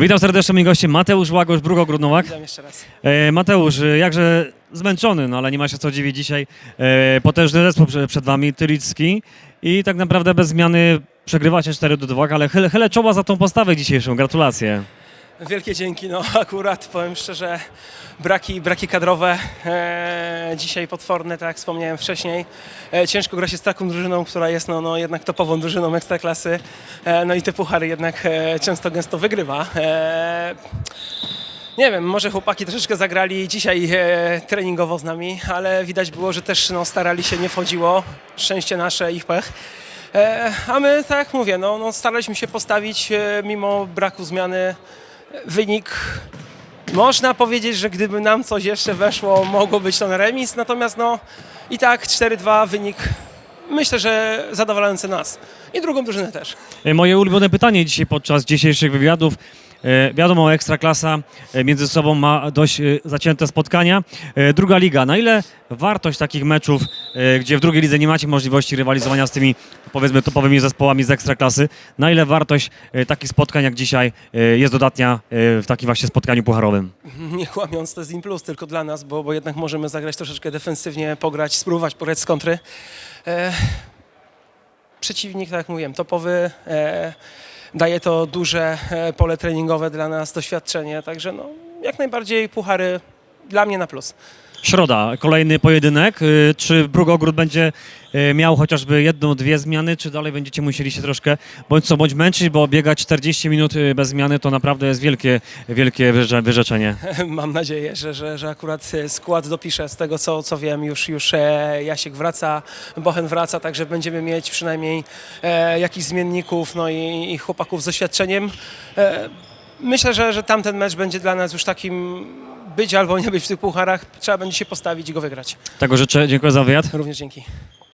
Witam serdecznie, moi goście Mateusz Łagosz, Brugo Grudnowak. Witam jeszcze raz. E, Mateusz, e, jakże zmęczony, no ale nie ma się co dziwić dzisiaj. E, potężny zespół prze- przed wami, Tylicki i tak naprawdę bez zmiany przegrywacie 4 do 2, ale chylę, chylę czoła za tą postawę dzisiejszą. Gratulacje. Wielkie dzięki. No akurat powiem szczerze, braki, braki kadrowe e, dzisiaj potworne, tak jak wspomniałem wcześniej. E, ciężko gra się z taką drużyną, która jest no, no, jednak topową drużyną ekstraklasy. E, no i te puchary jednak e, często gęsto wygrywa. E, nie wiem, może chłopaki troszeczkę zagrali dzisiaj e, treningowo z nami, ale widać było, że też no, starali się, nie wchodziło. Szczęście nasze, ich pech. E, a my, tak jak mówię, no, no, staraliśmy się postawić e, mimo braku zmiany wynik. Można powiedzieć, że gdyby nam coś jeszcze weszło, mogło być to na remis, natomiast no i tak 4-2 wynik myślę, że zadowalający nas i drugą drużynę też. E, Moje ulubione pytanie dzisiaj podczas dzisiejszych wywiadów. E, Wiadomo, Ekstraklasa e, między sobą ma dość e, zacięte spotkania. Druga liga, na ile wartość takich meczów, gdzie w drugiej lidze nie macie możliwości rywalizowania z tymi, powiedzmy, topowymi zespołami z Ekstraklasy, na ile wartość takich spotkań jak dzisiaj jest dodatnia w takim właśnie spotkaniu pucharowym? Nie kłamiąc, to jest im plus tylko dla nas, bo, bo jednak możemy zagrać troszeczkę defensywnie, pograć, spróbować pograć z kontry. E, przeciwnik, tak jak mówiłem, topowy. E, daje to duże e, pole treningowe dla nas, doświadczenie, także no, jak najbardziej puchary dla mnie na plus. Środa, kolejny pojedynek. E, Czy Brugogród będzie e, miał chociażby jedną, dwie zmiany, czy dalej będziecie musieli się troszkę bądź co bądź męczyć, bo biegać 40 minut e, bez zmiany to naprawdę jest wielkie, wielkie wyrze- wyrzeczenie. Mam nadzieję, że, że, że akurat skład dopiszę z tego, co, co wiem. Już, już e, Jasiek wraca, Bochen wraca, także będziemy mieć przynajmniej e, jakichś zmienników no i, i chłopaków z doświadczeniem. E, myślę, że, że tamten mecz będzie dla nas już takim być albo nie być w tych pucharach. Trzeba będzie się postawić i go wygrać. Tego życzę, dziękuję za wywiad. Również dzięki.